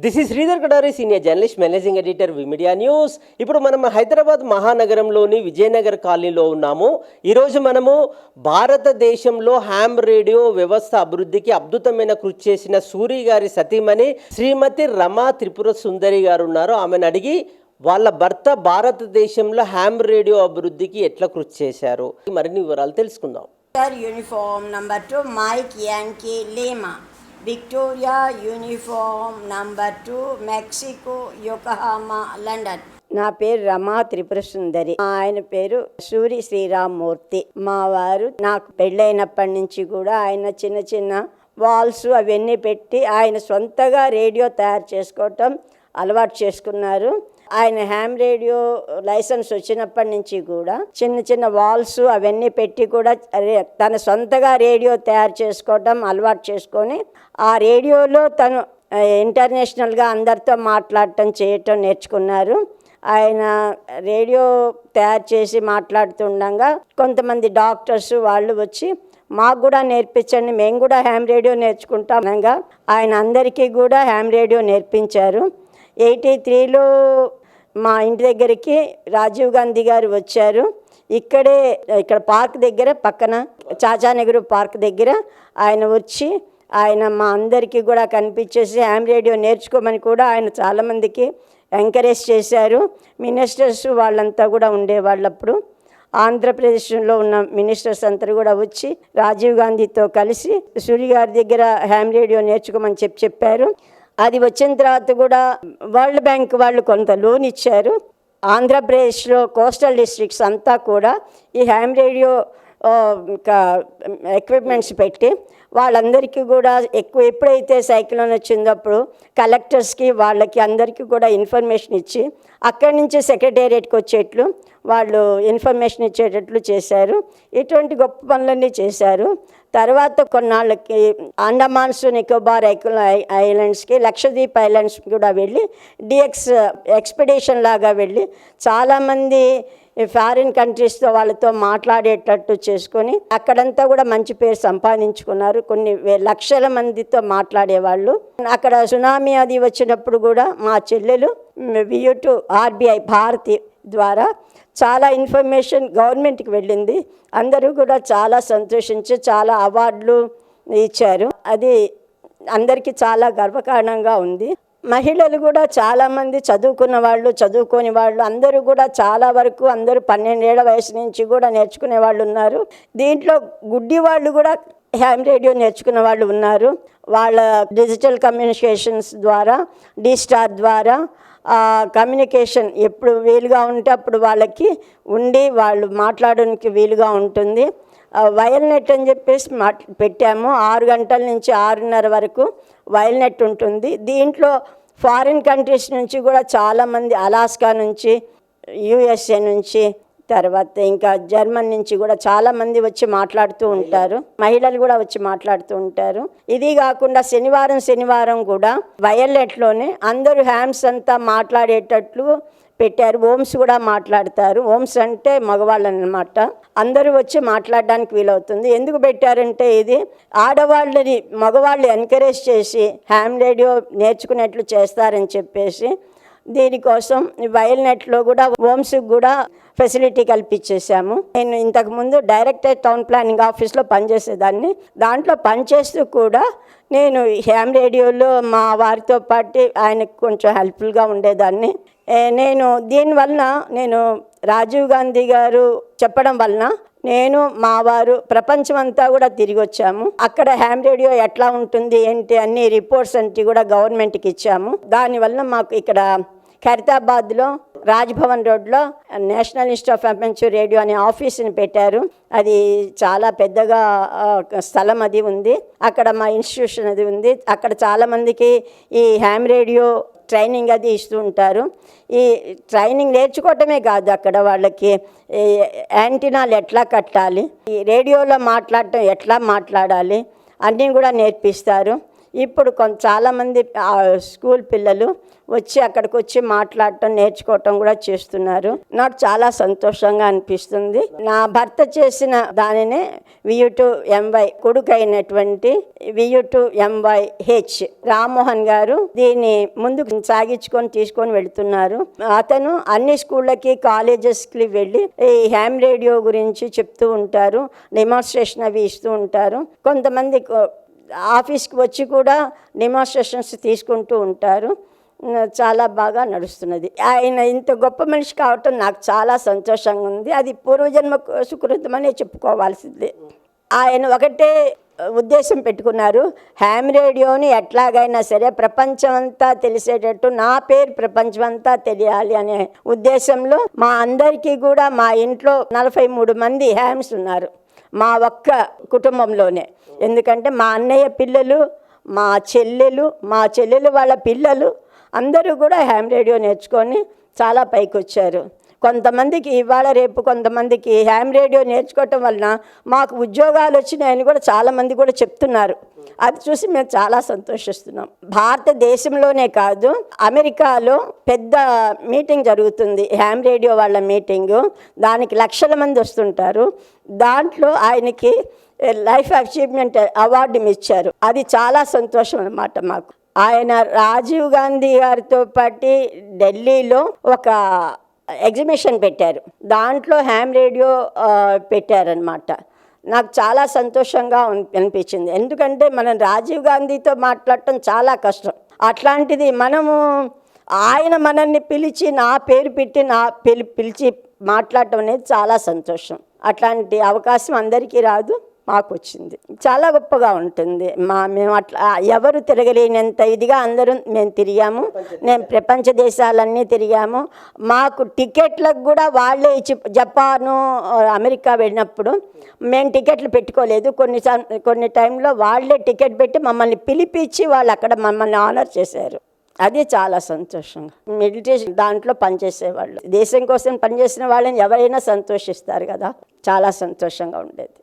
This is Sridhar Kadari senior journalist managing editor విమిడియా news ఇప్పుడు మనం హైదరాబాద్ మహానగరంలోని విజయనగర్ కాలనీలో ఉన్నాము. ఈరోజు మనము భారతదేశంలో హ్యామ్ రేడియో వ్యవస్థ అభివృద్ధికి అద్భుతమైన కృషి చేసిన సూరి గారి సతీమణి శ్రీమతి రమా త్రిపుర సుందరి గారు ఉన్నారు. ఆమెను అడిగి వాళ్ళ భర్త భారతదేశంలో హ్యామ్ రేడియో అభివృద్ధికి ఎట్లా కృషి చేశారు? మరిన్ని వివరాలు తెలుసుకుందాం. Uniform number two Mike Yankee Lima Victoria uniform number two Mexico Yokohama London. నా పేరు రమా త్రిపుర సుందరి మా ఆయన పేరు సూరి శ్రీరామ్మూర్తి. మా వారు నాకు పెళ్ళైనప్పటి నుంచి కూడా ఆయన చిన్న చిన్న వాల్స్ అవన్నీ పెట్టి ఆయన సొంతగా రేడియో తయారు చేసుకోవటం అలవాటు చేసుకున్నారు. ఆయన హ్యామ్ రేడియో లైసెన్స్ వచ్చినప్పటి నుంచి కూడా చిన్న చిన్న వాల్స్ అవన్నీ పెట్టి కూడా తన సొంతగా రేడియో తయారు చేసుకోవటం అలవాటు చేసుకొని ఆ రేడియోలో తను ఇంటర్నేషనల్గా అందరితో మాట్లాడటం చేయటం నేర్చుకున్నారు. ఆయన రేడియో తయారు చేసి మాట్లాడుతుండగా కొంతమంది డాక్టర్స్ వాళ్ళు వచ్చి మాకు కూడా నేర్పించండి మేము కూడా హ్యామ్ రేడియో నేర్చుకుంటాం ఆయన అందరికీ కూడా హ్యామ్ రేడియో నేర్పించారు. ఎయిటీ త్రీలో మా ఇంటి దగ్గరికి రాజీవ్ గాంధీ గారు వచ్చారు. ఇక్కడే ఇక్కడ పార్క్ దగ్గర పక్కన చాచా నెహ్రూ పార్క్ దగ్గర ఆయన వచ్చి ఆయన మా అందరికీ కూడా కనిపించేసి హ్యామ్ రేడియో నేర్చుకోమని కూడా ఆయన చాలామందికి ఎంకరేజ్ చేశారు. మినిస్టర్స్ వాళ్ళంతా కూడా ఉండేవాళ్ళప్పుడు. ఆంధ్రప్రదేశ్లో ఉన్న మినిస్టర్స్ అందరూ కూడా వచ్చి రాజీవ్ గాంధీతో కలిసి సూర్య గారి దగ్గర హ్యామ్ రేడియో నేర్చుకోమని చెప్పి చెప్పారు. అది వచ్చిన తర్వాత కూడా వరల్డ్ బ్యాంక్ వాళ్ళు కొంత లోన్ ఇచ్చారు. ఆంధ్రప్రదేశ్లో కోస్టల్ డిస్ట్రిక్ట్స్ అంతా కూడా ఈ హ్యామ్ రేడియో ఇంకా ఎక్విప్మెంట్స్ పెట్టి వాళ్ళందరికీ కూడా ఎక్కువ ఎప్పుడైతే సైక్లోన్ వచ్చిందప్పుడు కలెక్టర్స్కి వాళ్ళకి అందరికీ కూడా ఇన్ఫర్మేషన్ ఇచ్చి అక్కడి నుంచి సెక్రటేరియట్కి వచ్చేట్లు వాళ్ళు ఇన్ఫర్మేషన్ ఇచ్చేటట్లు చేశారు. ఇటువంటి గొప్ప పనులన్నీ చేశారు. తర్వాత కొన్నాళ్ళకి అండమాన్స్ నికోబార్ ఐ- ఐలాండ్స్కి లక్షద్వీప్ ఐలాండ్స్ కూడా వెళ్ళి డిఎక్స్ ఎక్స్పెడిషన్ లాగా వెళ్ళి చాలామంది ఫారిన్ కంట్రీస్తో వాళ్ళతో మాట్లాడేటట్టు చేసుకొని అక్కడంతా కూడా మంచి పేరు సంపాదించుకున్నారు. కొన్ని లక్షల మందితో మాట్లాడేవాళ్ళు. అక్కడ సునామీ అది వచ్చినప్పుడు కూడా మా చెల్లెలు వియూ టు ఆర్బీఐ భారతి ద్వారా చాలా ఇన్ఫర్మేషన్ గవర్నమెంట్కి వెళ్ళింది. అందరూ కూడా చాలా సంతోషించి చాలా అవార్డులు ఇచ్చారు. అది అందరికీ చాలా గర్వకారణంగా ఉంది. మహిళలు కూడా చాలామంది చదువుకున్న వాళ్ళు చదువుకోని వాళ్ళు అందరూ కూడా చాలా వరకు అందరూ పన్నెండేళ్ళ వయసు నుంచి కూడా నేర్చుకునే వాళ్ళు ఉన్నారు. దీంట్లో గుడ్డి వాళ్ళు కూడా హ్యామ్ రేడియో నేర్చుకున్న వాళ్ళు ఉన్నారు. వాళ్ళ డిజిటల్ కమ్యూనికేషన్స్ ద్వారా డీ స్టార్ ద్వారా కమ్యూనికేషన్ ఎప్పుడు వీలుగా ఉంటే అప్పుడు వాళ్ళకి ఉండి వాళ్ళు మాట్లాడడానికి వీలుగా ఉంటుంది. ఆ వైల్ నెట్ అని చెప్పేసి మా పెట్టాము. ఆరు గంటల నుంచి ఆరున్నర వరకు వైల్ నెట్ ఉంటుంది. దీంట్లో ఫారిన్ కంట్రీస్ నుంచి కూడా చాలామంది అలాస్కా నుంచి యుఎస్ఏ నుంచి తర్వాత ఇంకా జర్మన్ నుంచి కూడా చాలా మంది వచ్చి మాట్లాడుతూ ఉంటారు. మహిళలు కూడా వచ్చి మాట్లాడుతూ ఉంటారు. ఇది కాకుండా శనివారం శనివారం కూడా వయలెట్లోనే అందరూ హ్యామ్స్ అంతా మాట్లాడేటట్లు పెట్టారు. ఓమ్స్ కూడా మాట్లాడతారు. ఓమ్స్ అంటే మగవాళ్ళు అనమాట అందరూ వచ్చి మాట్లాడడానికి వీలవుతుంది. ఎందుకు పెట్టారంటే ఇది ఆడవాళ్ళని మగవాళ్ళు ఎంకరేజ్ చేసి హ్యామ్ రేడియో నేర్చుకునేట్లు చేస్తారని చెప్పేసి దీనికోసం వయల్నెట్లో కూడా హోమ్స్కి కూడా ఫెసిలిటీ కల్పించేశాము. నేను ఇంతకుముందు డైరెక్టర్ టౌన్ ప్లానింగ్ ఆఫీస్లో పనిచేసేదాన్ని. దాంట్లో పనిచేస్తూ కూడా నేను హ్యామ్ రేడియోలో మా వారితో పాటు ఆయనకు కొంచెం హెల్ప్ఫుల్గా ఉండేదాన్ని. నేను దీనివలన నేను రాజీవ్ గాంధీ గారు చెప్పడం వలన నేను మా వారు ప్రపంచమంతా కూడా తిరిగి వచ్చాము అక్కడ హ్యామ్ రేడియో ఎట్లా ఉంటుంది ఏంటి అన్ని రిపోర్ట్స్ అంటే కూడా గవర్నమెంట్కి ఇచ్చాము. దానివల్ల మాకు ఇక్కడ ఖరితాబాద్లో రాజ్భవన్ రోడ్లో national institute of amateur radio అనే ఆఫీస్ని పెట్టారు. అది చాలా పెద్దగా స్థలం అది ఉంది. అక్కడ మా ఇన్స్టిట్యూషన్ అది ఉంది. అక్కడ చాలామందికి ఈ హ్యామ్ రేడియో ట్రైనింగ్ అది ఇస్తూ ఉంటారు. ఈ ట్రైనింగ్ నేర్చుకోవటమే కాదు అక్కడ వాళ్ళకి. యాంటీనాలు ఎట్లా కట్టాలి? ఈ రేడియోలో మాట్లాడటం ఎట్లా మాట్లాడాలి? అన్నీ కూడా నేర్పిస్తారు. ఇప్పుడు కొంత చాలామంది స్కూల్ పిల్లలు వచ్చి అక్కడికి వచ్చి మాట్లాడటం నేర్చుకోవటం కూడా చేస్తున్నారు. నాకు చాలా సంతోషంగా అనిపిస్తుంది. నా భర్త చేసిన దానినే వియు టు ఎంవై కొడుకైనటువంటి అయినటువంటి VU two MY H Rammohan garu దీన్ని ముందుకు సాగించుకొని తీసుకొని వెళ్తున్నారు. అతను అన్ని స్కూళ్ళకి కాలేజెస్కి వెళ్ళి ఈ హ్యామ్ రేడియో గురించి చెప్తూ ఉంటారు డెమాన్స్ట్రేషన్ అవి ఇస్తూ ఉంటారు. కొంతమంది ఆఫీస్కి వచ్చి కూడా డెమాన్స్ట్రేషన్స్ తీసుకుంటూ ఉంటారు. చాలా బాగా నడుస్తున్నది. ఆయన ఇంత గొప్ప మనిషి కావటం నాకు చాలా సంతోషంగా ఉంది. అది పూర్వజన్మ సుకృతమనే చెప్పుకోవాల్సిందే. ఆయన ఒకటే ఉద్దేశం పెట్టుకున్నారు. హ్యామ్ రేడియోని ఎట్లాగైనా సరే ప్రపంచం అంతా తెలిసేటట్టు నా పేరు ప్రపంచం అంతా తెలియాలి అనే ఉద్దేశంలో మా అందరికీ కూడా మా ఇంట్లో నలభై మూడు మంది హ్యామ్స్ ఉన్నారు. మా ఒక్క కుటుంబంలోనే. ఎందుకంటే మా అన్నయ్య పిల్లలు మా చెల్లెలు మా చెల్లెలు వాళ్ళ పిల్లలు అందరూ కూడా హ్యామ్ రేడియో నేర్చుకొని చాలా పైకి వచ్చారు కొంతమందికి ఇవాళ రేపు కొంతమందికి హ్యామ్ రేడియో నేర్చుకోవటం వలన మాకు ఉద్యోగాలు వచ్చినాయని కూడా చాలామంది కూడా చెప్తున్నారు. అది చూసి మేము చాలా సంతోషిస్తున్నాం. భారతదేశంలోనే కాదు అమెరికాలో పెద్ద మీటింగ్ జరుగుతుంది హ్యామ్ రేడియో వాళ్ళ మీటింగు. దానికి లక్షల మంది వస్తుంటారు. దాంట్లో ఆయనకి లైఫ్ అచీవ్మెంట్ అవార్డు ఇచ్చారు. అది చాలా సంతోషం అనమాట మాకు. ఆయన రాజీవ్ గాంధీ గారితో పాటు ఢిల్లీలో ఒక ఎగ్జిబిషన్ పెట్టారు. దాంట్లో హ్యామ్ రేడియో పెట్టారనమాట నాకు చాలా సంతోషంగా అనిపించింది. ఎందుకంటే మనం రాజీవ్ గాంధీతో మాట్లాడటం చాలా కష్టం. అట్లాంటిది మనము ఆయన మనల్ని పిలిచి నా పేరు పెట్టి నా పిలి పిలిచి మాట్లాడటం అనేది చాలా సంతోషం. అట్లాంటి అవకాశం అందరికీ రాదు. మాకు వచ్చింది చాలా గొప్పగా ఉంటుంది. మా మేము అట్లా ఎవరు తిరగలేనంత ఇదిగా అందరూ మేము తిరిగాము. మేము ప్రపంచ దేశాలన్నీ తిరిగాము. మాకు టికెట్లకు కూడా వాళ్ళే ఇచ్చి జపాను అమెరికా వెళ్ళినప్పుడు మేము టికెట్లు పెట్టుకోలేదు. కొన్ని కొన్ని టైంలో వాళ్ళే టికెట్ పెట్టి మమ్మల్ని పిలిపించి వాళ్ళు అక్కడ మమ్మల్ని ఆనర్ చేశారు. అది చాలా సంతోషంగా. మెడిటేషన్ దాంట్లో పనిచేసేవాళ్ళు. దేశం కోసం పనిచేసిన వాళ్ళని ఎవరైనా సంతోషిస్తారు కదా. చాలా సంతోషంగా ఉండేది.